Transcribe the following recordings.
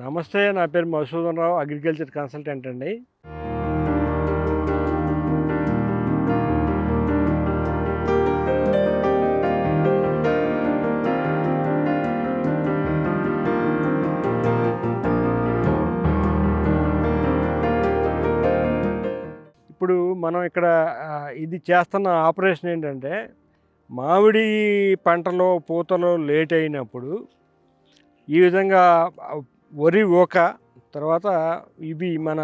నమస్తే నా పేరు మధుసూదన్ రావు అగ్రికల్చర్ కన్సల్టెంట్ అండి. ఇప్పుడు మనం ఇక్కడ ఇది చేస్తున్న ఆపరేషన్ ఏంటంటే మామిడి పంటలో పూతలో లేట్ అయినప్పుడు ఈ విధంగా వరి ఓక తర్వాత ఇవి మన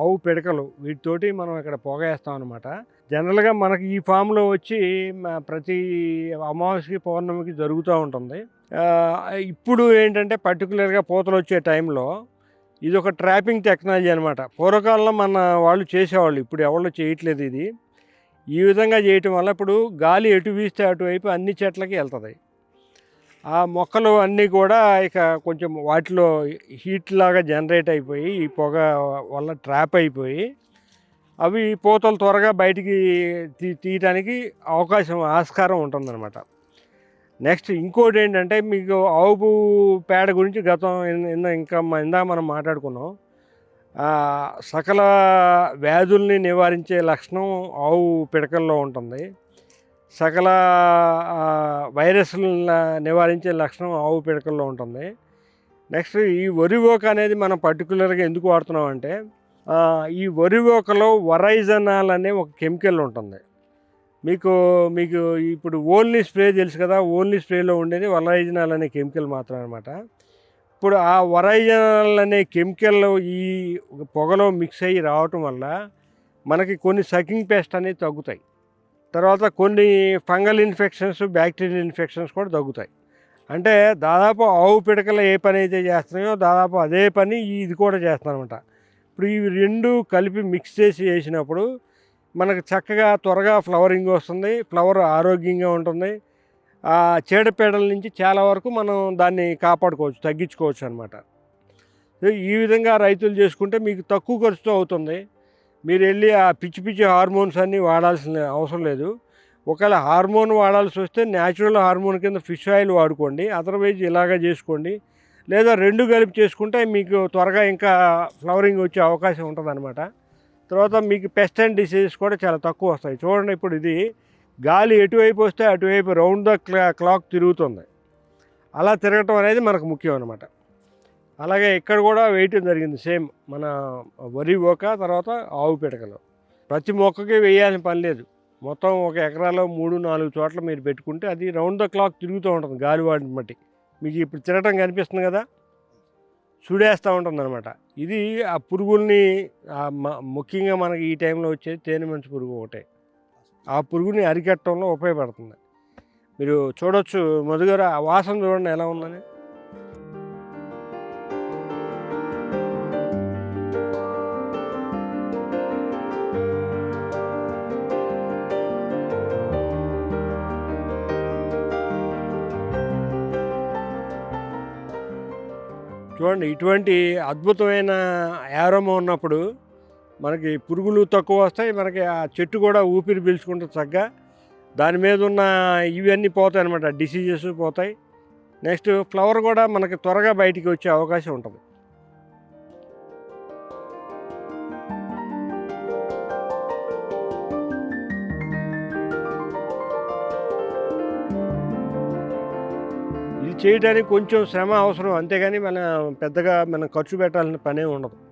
ఆవు పిడకలు వీటితోటి మనం ఇక్కడ పొగేస్తాం అనమాట జనరల్గా మనకి ఈ ఫామ్లో వచ్చి ప్రతి అమావాస్యకి పౌర్ణమికి జరుగుతూ ఉంటుంది. ఇప్పుడు ఏంటంటే పర్టికులర్గా పూతలు వచ్చే టైంలో ఇది ఒక ట్రాపింగ్ టెక్నాలజీ అనమాట పూర్వకాలంలో మన వాళ్ళు చేసేవాళ్ళు ఇప్పుడు ఎవరు చేయట్లేదు ఇది. ఈ విధంగా చేయటం వల్ల ఇప్పుడు గాలి ఎటు వీస్తే అటువైపు అన్ని చెట్లకి వెళ్తుంది. ఆ మొక్కలు అన్నీ కూడా ఇక కొంచెం వాటిలో హీట్ లాగా జనరేట్ అయిపోయి ఈ పొగ వల్ల ట్రాప్ అయిపోయి అవి పూతలు త్వరగా బయటికి తీ తీయటానికి అవకాశం ఆస్కారం ఉంటుందన్నమాట. నెక్స్ట్ ఇంకోటి ఏంటంటే మీకు ఆవు పేడ గురించి గతం ఇందా ఇంకా ఇందా మనం మాట్లాడుకున్నాం. సకల వ్యాధుల్ని నివారించే లక్షణం ఆవు పిడకల్లో ఉంటుంది. సకల ఆ, వైరస్లను నివారించే లక్షణం ఆవు పిడకల్లో ఉంటుంది. నెక్స్ట్ ఈ వరి ఓక అనేది మనం పర్టికులర్గా ఎందుకు వాడుతున్నాం అంటే ఈ వరి ఓకలో వరైజనాల్ అనే ఒక కెమికల్ ఉంటుంది. మీకు మీకు ఇప్పుడు ఓన్లీ స్ప్రే తెలుసు కదా ఓన్లీ స్ప్రేలో ఉండేది వరైజనాల్ అనే కెమికల్ మాత్రం అనమాట ఇప్పుడు ఆ వరైజనాల్ అనే కెమికల్ ఈ పొగలో మిక్స్ అయ్యి రావటం వల్ల మనకి కొన్ని సకింగ్ పెస్ట్ అనేవి తగ్గుతాయి. తర్వాత కొన్ని ఫంగల్ ఇన్ఫెక్షన్స్ బ్యాక్టీరియల్ ఇన్ఫెక్షన్స్ కూడా తగ్గుతాయి. అంటే దాదాపు ఆవు పిడకలు ఏ పని అయితే చేస్తున్నాయో దాదాపు అదే పని ఇది కూడా చేస్తానమాట ఇప్పుడు ఇవి రెండు కలిపి మిక్స్ చేసి వేసినప్పుడు మనకు చక్కగా త్వరగా ఫ్లవరింగ్ వస్తుంది ఫ్లవర్ ఆరోగ్యంగా ఉంటుంది. ఆ చీడపీడల నుంచి చాలా వరకు మనం దాన్ని కాపాడుకోవచ్చు తగ్గించుకోవచ్చు అనమాట ఈ విధంగా రైతులు చేసుకుంటే మీకు తక్కువ ఖర్చుతో అవుతుంది. మీరు వెళ్ళి ఆ పిచ్చి పిచ్చి హార్మోన్స్ అన్నీ వాడాల్సిన అవసరం లేదు. ఒకవేళ హార్మోన్ వాడాల్సి వస్తే న్యాచురల్ హార్మోన్ కింద ఫిష్ ఆయిల్ వాడుకోండి. అదర్వైజ్ ఇలాగా చేసుకోండి. లేదా రెండు కలిపి చేసుకుంటే మీకు త్వరగా ఇంకా ఫ్లవరింగ్ వచ్చే అవకాశం ఉంటుంది తర్వాత మీకు పెస్ట్ అండ్ డిసీజెస్ కూడా చాలా తక్కువ వస్తాయి. చూడండి ఇప్పుడు ఇది గాలి ఎటువైపు వస్తే అటువైపు రౌండ్ ద క్లా క్లాక్ తిరుగుతుంది. అలా తిరగటం అనేది మనకు ముఖ్యం అనమాట అలాగే ఇక్కడ కూడా వేయటం జరిగింది సేమ్ మన వరి ఓక తర్వాత ఆవు పిడకలు. ప్రతి మొక్కకి వేయాల్సిన పని లేదు. మొత్తం ఒక ఎకరాలో మూడు నాలుగు చోట్ల మీరు పెట్టుకుంటే అది రౌండ్ ద క్లాక్ తిరుగుతూ ఉంటుంది గాలి వాడిని బట్టి మీకు ఇప్పుడు తిరగటం కనిపిస్తుంది కదా? చూడేస్తూ ఉంటుంది అనమాట ఇది ఆ పురుగుల్ని ముఖ్యంగా మనకి ఈ టైంలో వచ్చే తేనె మంచు పురుగు ఒకటే. ఆ పురుగుని అరికట్టడంలో ఉపయోగపడుతుంది. మీరు చూడొచ్చు మధుగారు ఆ వాసన చూడండి ఎలా ఉందని. చూడండి ఇటువంటి అద్భుతమైన యారోమా ఉన్నప్పుడు మనకి పురుగులు తక్కువ వస్తాయి మనకి ఆ చెట్టు కూడా ఊపిరి పీల్చుకుంటే చక్కగా. దాని మీద ఉన్న ఇవన్నీ పోతాయి అనమాట డిసీజెస్ పోతాయి. నెక్స్ట్ ఫ్లవర్ కూడా మనకి త్వరగా బయటికి వచ్చే అవకాశం ఉంటుంది. చేయడానికి కొంచెం శ్రమ అవసరం. అంతేగాని మన పెద్దగా మనం ఖర్చు పెట్టాలని పనే ఉండదు.